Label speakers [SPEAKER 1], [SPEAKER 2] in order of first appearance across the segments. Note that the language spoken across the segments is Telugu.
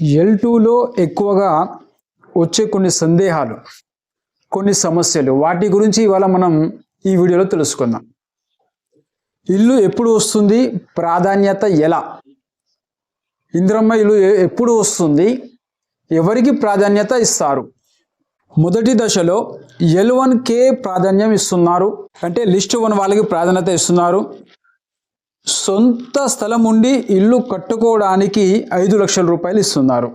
[SPEAKER 1] ఎల్ టూలో ఎక్కువగా వచ్చే కొన్ని సందేహాలు కొన్ని సమస్యలు. వాటి గురించి ఇవాళ మనం ఈ వీడియోలో తెలుసుకుందాం. ఇల్లు ఎప్పుడు వస్తుంది? ప్రాధాన్యత ఎలా? ఇంద్రమ్మ ఇల్లు ఎప్పుడు వస్తుంది? ఎవరికి ప్రాధాన్యత ఇస్తారు? మొదటి దశలో ఎల్ వన్ కే ప్రాధాన్యం ఇస్తున్నారు. అంటే లిస్ట్ వన్ వాళ్ళకి ప్రాధాన్యత ఇస్తున్నారు. సొంత స్థలం ఉండి ఇల్లు కట్టుకోవడానికి ఐదు లక్షల రూపాయలు ఇస్తున్నారు.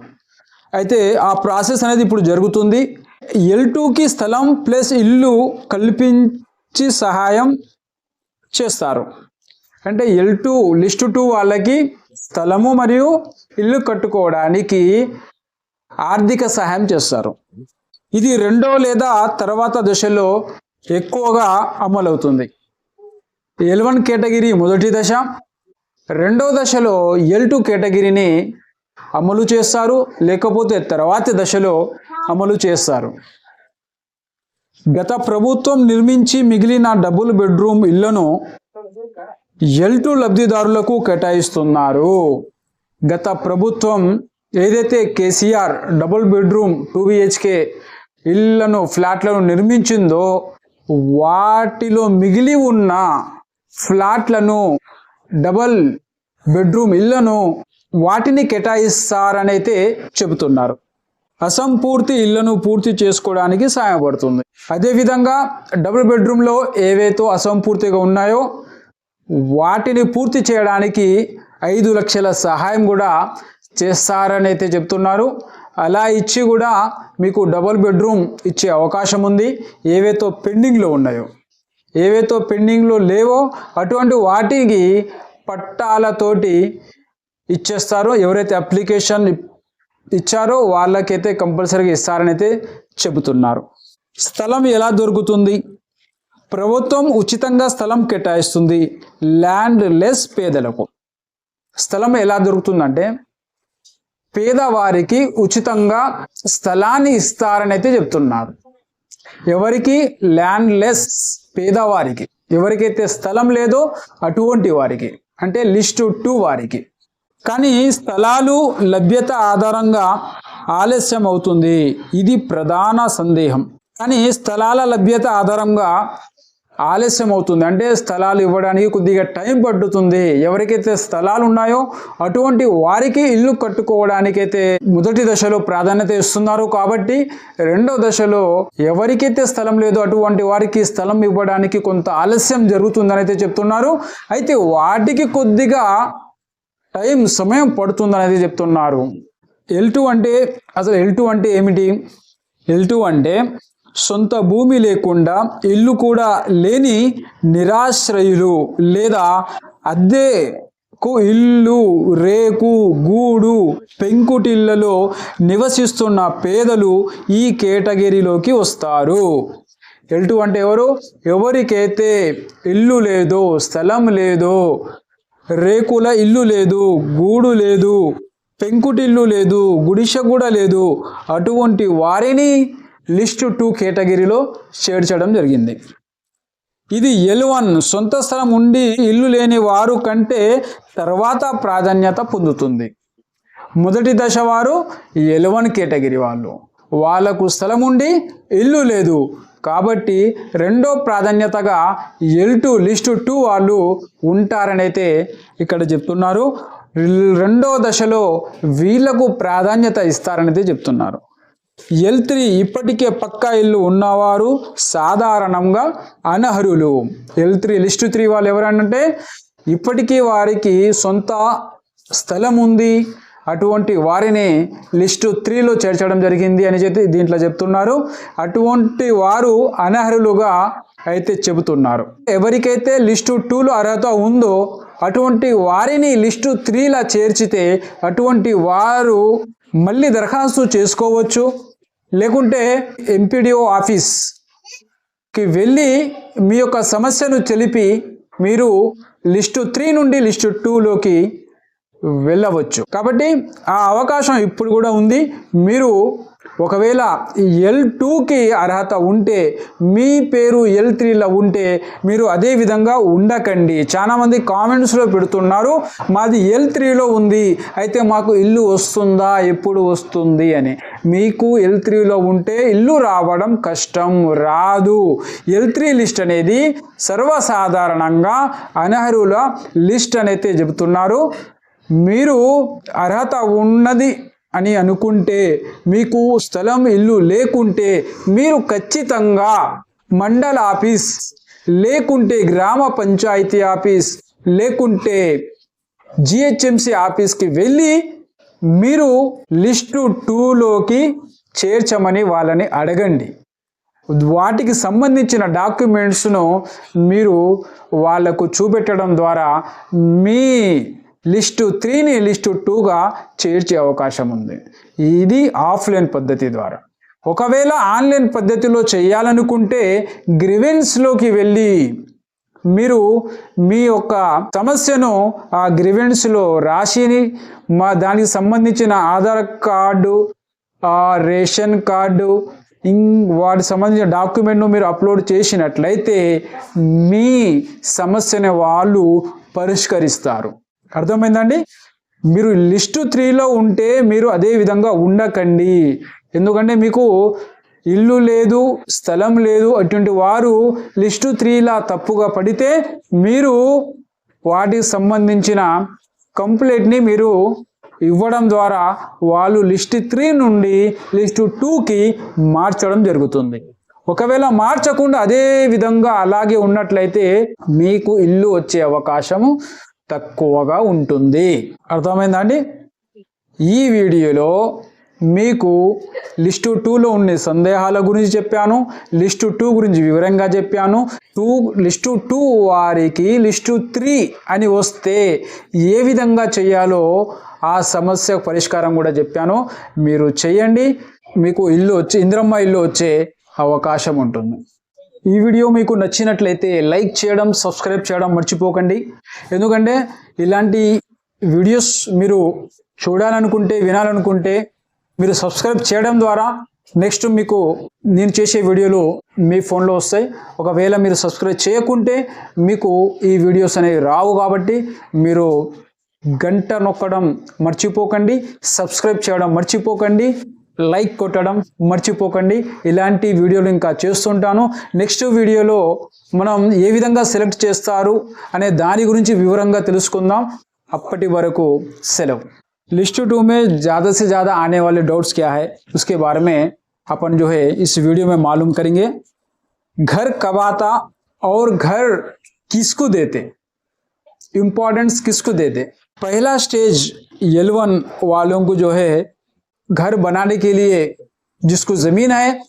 [SPEAKER 1] అయితే ఆ ప్రాసెస్ అనేది ఇప్పుడు జరుగుతుంది. ఎల్ టూకి స్థలం ప్లస్ ఇల్లు కల్పించి సహాయం చేస్తారు. అంటే ఎల్ టూ లిస్ట్ టూ వాళ్ళకి స్థలము మరియు ఇల్లు కట్టుకోవడానికి ఆర్థిక సహాయం చేస్తారు. ఇది రెండో లేదా తర్వాత దశలో ఎక్కువగా అమలవుతుంది. ఎల్ వన్ కేటగిరీ మొదటి దశ. రెండో దశలో ఎల్ టూ కేటగిరీని అమలు చేస్తారు. లేకపోతే తర్వాతి దశలో అమలు చేస్తారు. గత ప్రభుత్వం నిర్మించి మిగిలిన డబుల్ బెడ్రూమ్ ఇళ్ళను ఎల్ టూ లబ్ధిదారులకు కేటాయిస్తున్నారు. గత ప్రభుత్వం ఏదైతే KCR double bedroom two BHK ఇళ్ళను ఫ్లాట్లను నిర్మించిందో వాటిలో మిగిలి ఉన్న ఫ్లాట్లను డబల్ బెడ్రూమ్ ఇళ్ళను వాటిని కేటాయిస్తారనైతే చెబుతున్నారు. అసంపూర్తి ఇళ్ళను పూర్తి చేసుకోవడానికి సహాయపడుతుంది. అదేవిధంగా డబుల్ బెడ్రూమ్లో ఏవైతే అసంపూర్తిగా ఉన్నాయో వాటిని పూర్తి చేయడానికి ఐదు లక్షల సహాయం కూడా చేస్తారని అయితే చెప్తున్నారు అలా ఇచ్చి కూడా మీకు డబుల్ బెడ్రూమ్ ఇచ్చే అవకాశం ఉంది. ఏవైతే పెండింగ్లో ఉన్నాయో. ఏవైతే పెండింగ్లో లేవో అటువంటి వాటికి పట్టాలతోటి ఇచ్చేస్తారో ఎవరైతే అప్లికేషన్ ఇచ్చారో వాళ్ళకైతే కంపల్సరీగా ఇస్తారని అయితే చెబుతున్నారు. స్థలం ఎలా దొరుకుతుంది? ప్రభుత్వం ఉచితంగా స్థలం కేటాయిస్తుంది. ల్యాండ్ లెస్ పేదలకు. స్థలం ఎలా దొరుకుతుందంటే పేదవారికి ఉచితంగా స్థలాన్ని ఇస్తారని అయితే చెప్తున్నారు. ఎవరికి? ల్యాండ్ లెస్ పేదవారికి. ఎవరికైతే స్థలం లేదో అటువంటి వారికి. అంటే లిస్టు టూ వారికి. కానీ స్థలాలు లభ్యత ఆధారంగా ఆలస్యం అవుతుంది. ఇది ప్రధాన సందేహం. కానీ స్థలాల లభ్యత ఆధారంగా ఆలస్యం అవుతుంది అంటే స్థలాలు ఇవ్వడానికి కొద్దిగా టైం పడుతుంది. ఎవరికైతే స్థలాలు ఉన్నాయో అటువంటి వారికి ఇల్లు కట్టుకోవడానికైతే మొదటి దశలో ప్రాధాన్యత ఇస్తున్నారు. కాబట్టి రెండో దశలో ఎవరికైతే స్థలం లేదో అటువంటి వారికి స్థలం ఇవ్వడానికి కొంత ఆలస్యం జరుగుతుందని అయితే చెప్తున్నారు. అయితే వాటికి కొద్దిగా టైం సమయం పడుతుందని అయితే చెప్తున్నారు. ఎల్ టూ అంటే అసలు ఎల్ టూ అంటే ఏమిటి? ఎల్ టూ అంటే సొంత భూమి లేకుండా ఇల్లు కూడా లేని నిరాశ్రయులు లేదా అద్దెకు ఇల్లు రేకు గూడు పెంకుటిళ్ళలో నివసిస్తున్న పేదలు ఈ కేటగిరీలోకి వస్తారు. ఎల్టు అంటే ఎవరు? ఎవరికైతే ఇల్లు లేదో స్థలం లేదో రేకుల ఇల్లు లేదు గూడు లేదు పెంకుటిల్లు లేదు గుడిసె కూడా లేదు అటువంటి వారిని లిస్ట్ టూ కేటగిరీలో చేర్చడం జరిగింది. ఇది ఎల్ వన్. సొంత స్థలం ఉండి ఇల్లు లేని వారు కంటే తర్వాత ప్రాధాన్యత పొందుతుంది. మొదటి దశ వారు ఎల్ వన్ కేటగిరీ వాళ్ళు. వాళ్ళకు స్థలం ఉండి ఇల్లు లేదు. కాబట్టి రెండో ప్రాధాన్యతగా ఎల్ టూ లిస్టు టూ వాళ్ళు ఉంటారనైతే ఇక్కడ చెప్తున్నారు. రెండో దశలో వీళ్ళకు ప్రాధాన్యత ఇస్తారనేది చెప్తున్నారు. ఎల్ త్రీ ఇప్పటికే పక్కా ఇల్లు ఉన్నవారు సాధారణంగా అనర్హులు. ఎల్ త్రీ లిస్టు త్రీ వాళ్ళు ఎవరంటే ఇప్పటికీ వారికి సొంత స్థలం ఉంది అటువంటి వారిని లిస్టు త్రీలో చేర్చడం జరిగింది అని చెప్పి దీంట్లో చెప్తున్నారు. అటువంటి వారు అనర్హులుగా అయితే చెబుతున్నారు. ఎవరికైతే లిస్టు టూలో అర్హత ఉందో అటువంటి వారిని లిస్టు త్రీలా చేర్చితే అటువంటి వారు మళ్ళీ దరఖాస్తు చేసుకోవచ్చు. లేకుంటే ఎంపీడీఓ ఆఫీస్కి వెళ్ళి మీ యొక్క సమస్యను తెలిపి మీరు లిస్టు త్రీ నుండి లిస్టు టూలోకి వెళ్ళవచ్చు. కాబట్టి ఆ అవకాశం ఇప్పుడు కూడా ఉంది. మీరు ఒకవేళ ఎల్ టూకి అర్హత ఉంటే మీ పేరు ఎల్ త్రీలో ఉంటే మీరు అదే విధంగా ఉండకండి. చాలామంది కామెంట్స్లో పెడుతున్నారు మాది ఎల్ త్రీలో ఉంది అయితే మాకు ఇల్లు వస్తుందా ఎప్పుడు వస్తుంది? అని. మీకు ఎల్ త్రీలో ఉంటే ఇల్లు రావడం కష్టం రాదు. ఎల్ త్రీ లిస్ట్ అనేది సర్వసాధారణంగా అనర్హుల లిస్ట్ అనేది చెబుతున్నారు. మీరు అర్హత ఉన్నది అని అనుకుంటే మీకు స్థలం ఇల్లు లేకుంటే మీరు ఖచ్చితంగా మండల ఆఫీస్ లేకుంటే గ్రామ పంచాయతీ ఆఫీస్ లేకుంటే జిహెచ్ఎంసి ఆఫీస్కి వెళ్ళి మీరు లిస్టు టూలోకి చేర్చమని వాళ్ళని అడగండి. వాటికి సంబంధించిన డాక్యుమెంట్స్ను మీరు వాళ్ళకు చూపెట్టడం ద్వారా మీ లిస్టు త్రీని లిస్టు టూగా చేర్చే అవకాశం ఉంది. ఇది ఆఫ్లైన్ పద్ధతి ద్వారా. ఒకవేళ ఆన్లైన్ పద్ధతిలో చేయాలనుకుంటే గ్రివెన్స్లోకి వెళ్ళి మీరు మీ యొక్క సమస్యను ఆ గ్రివెన్స్లో రాసిని మా దానికి సంబంధించిన ఆధార్ కార్డు ఆ రేషన్ కార్డు ఇం వాటికి సంబంధించిన డాక్యుమెంట్ను మీరు అప్లోడ్ చేసినట్లయితే మీ సమస్యని వాళ్ళు పరిష్కరిస్తారు. అర్థమైందండి? మీరు లిస్టు త్రీలో ఉంటే మీరు అదే విధంగా ఉండకండి. ఎందుకంటే మీకు ఇల్లు లేదు స్థలం లేదు అటువంటి వారు లిస్టు త్రీలా తప్పుగా పడితే మీరు వాటికి సంబంధించిన కంప్లైంట్ని మీరు ఇవ్వడం ద్వారా వాళ్ళు లిస్ట్ త్రీ నుండి లిస్టు టూకి మార్చడం జరుగుతుంది. ఒకవేళ మార్చకుండా అదే విధంగా అలాగే ఉన్నట్లయితే మీకు ఇల్లు వచ్చే అవకాశము తక్కువగా ఉంటుంది. అర్థమైందా అండి? ఈ వీడియోలో మీకు లిస్టు టూలో ఉండే సందేహాల గురించి చెప్పాను లిస్టు టూ గురించి వివరంగా చెప్పాను టూ లిస్టు టూ వారికి లిస్టు త్రీ అని వస్తే ఏ విధంగా చేయాలో ఆ సమస్య పరిష్కారం కూడా చెప్పాను. మీరు చేయండి మీకు ఇల్లు వచ్చి ఇంద్రమ్మ ఇల్లు వచ్చే అవకాశం ఉంటుంది. ఈ వీడియో మీకు నచ్చినట్లయితే లైక్ చేయడం సబ్స్క్రైబ్ చేయడం మర్చిపోకండి. ఎందుకంటే ఇలాంటి వీడియోస్ మీరు చూడాలనుకుంటే వినాలనుకుంటే మీరు సబ్స్క్రైబ్ చేయడం ద్వారా నెక్స్ట్ మీకు నేను చేసే వీడియోలు మీ ఫోన్లో వస్తాయి. ఒకవేళ మీరు సబ్స్క్రైబ్ చేయకుంటే మీకు ఈ వీడియోస్ అనేవి రావు కాబట్టి మీరు గంట నొక్కడం మర్చిపోకండి సబ్స్క్రైబ్ చేయడం మర్చిపోకండి. లైక్ కొట్టడం మర్చిపోకండి ఇలాంటి వీడియోలు ఇంకా చేస్తుంటాను నెక్స్ట్ వీడియోలో మనం ఏ విధంగా సెలెక్ట్ చేస్తారు అనే దాని గురించి వివరంగా తెలుసుకుందాం అప్పటి వరకు సెలవు लिस्ट टू में ज़्यादा से ज़्यादा आने वाले डाउट्स क्या है उसके बारे में अपन जो है इस वीडियो में मालूम करेंगे घर कब आता और घर किसको देते इम्पोर्टेंस किसको देते पहला स्टेज एल वन वालों को जो है घर बनाने के लिए जिसको ज़मीन है,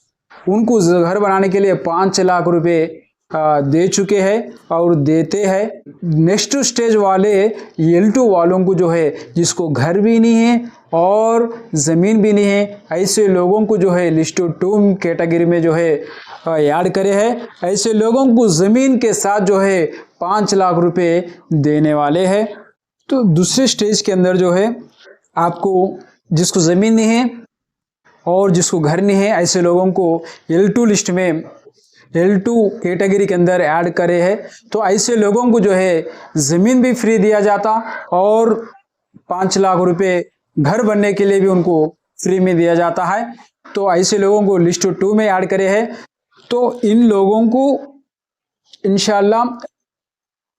[SPEAKER 1] उनको घर बनाने के लिए पाँच लाख रुपए दे चुके हैं और देते हैं। नेक्स्ट स्टेज वाले एल टू वालों को जो है, जिसको घर भी नहीं है और ज़मीन भी नहीं है, ऐसे लोगों को जो है, लिस्ट टू कैटेगरी में जो है याद करे है। ऐसे लोगों को ज़मीन के साथ जो है, पाँच लाख रुपए देने वाले हैं। तो दूसरे स्टेज के अंदर जो है, आपको जिसको ज़मीन नहीं है और जिसको घर नहीं है, ऐसे लोगों को एल टू लिस्ट में एल टू कैटेगरी के अंदर ऐड करे है। तो ऐसे लोगों को जो है, ज़मीन भी फ्री दिया जाता और पाँच लाख रुपए घर बनने के लिए भी उनको फ्री में दिया जाता है। तो ऐसे लोगों को लिस्ट टू में ऐड करे है। तो इन लोगों को इंशाल्लाह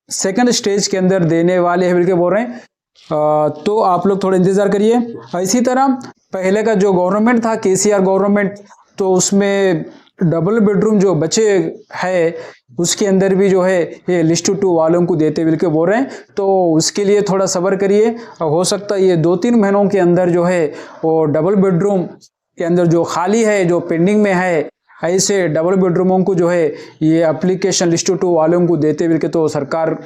[SPEAKER 1] सेकंड स्टेज के अंदर देने वाले हैं बोल बोल रहे हैं। तो आप लोग थोड़ा इंतज़ार करिए। इसी तरह, पहले का जो गवर्नमेंट था के गवर्नमेंट तो उसमें डबल बेडरूम जो बचे है, उसके अंदर भी जो है, ये लिस्ट टू वालों को देते बिल के बोल रहे हैं। तो उसके लिए थोड़ा सब्र करिए। हो सकता है ये दो तीन महीनों के अंदर जो है, वो डबल बेडरूम के अंदर जो खाली है, जो पेंडिंग में है, ऐसे डबल बेडरूमों को जो है, ये एप्लीकेशन लिस्ट टू वालों को देते बिल के तो सरकार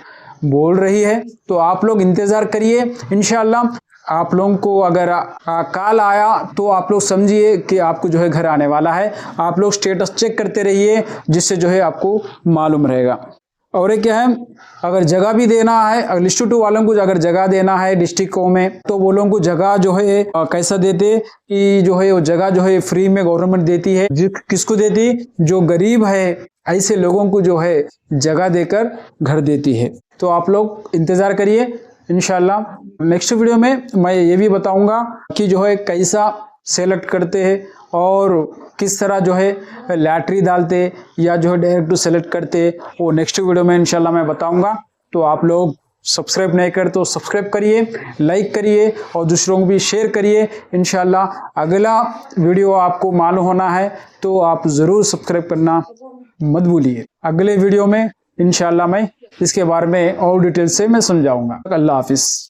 [SPEAKER 1] बोल रही है तो आप लोग इंतज़ार करिए। इंशाल्लाह आप लोगों को अगर आ, आ, कॉल आया तो आप लोग समझिए कि आपको जो है घर आने वाला है। आप लोग स्टेटस चेक करते रहिए जिससे जो है आपको मालूम रहेगा। और एक क्या है अगर जगह भी देना है अगर टू वालों को अगर जगह देना है डिस्ट्रिक्टों में तो वो लोगों को जगह जो है कैसा देते कि जो है वो जगह जो है फ्री में गवर्नमेंट देती है। किसको देती? जो गरीब है ऐसे लोगों को जो है जगह देकर घर देती है। तो आप लोग इंतज़ार करिए। इंशाल्लाह नेक्स्ट वीडियो में मैं ये भी बताऊँगा कि जो है कैसा सेलेक्ट करते हैं और किस तरह जो है लैटरी डालते या जो है डायरेक्ट टू सेलेक्ट करते, वो नेक्स्ट वीडियो में इनशाला मैं बताऊँगा। तो आप लोग सब्सक्राइब नहीं कर तो सब्सक्राइब करिए लाइक करिए और दूसरों को भी शेयर करिए। इंशाल्लाह अगला वीडियो आपको मालूम होना है तो आप ज़रूर सब्सक्राइब करना मत भूलिए। अगले वीडियो में इंशाल्लाह मैं इसके बारे में और डिटेल से मैं समझाऊँगा। अल्लाह हाफिज़।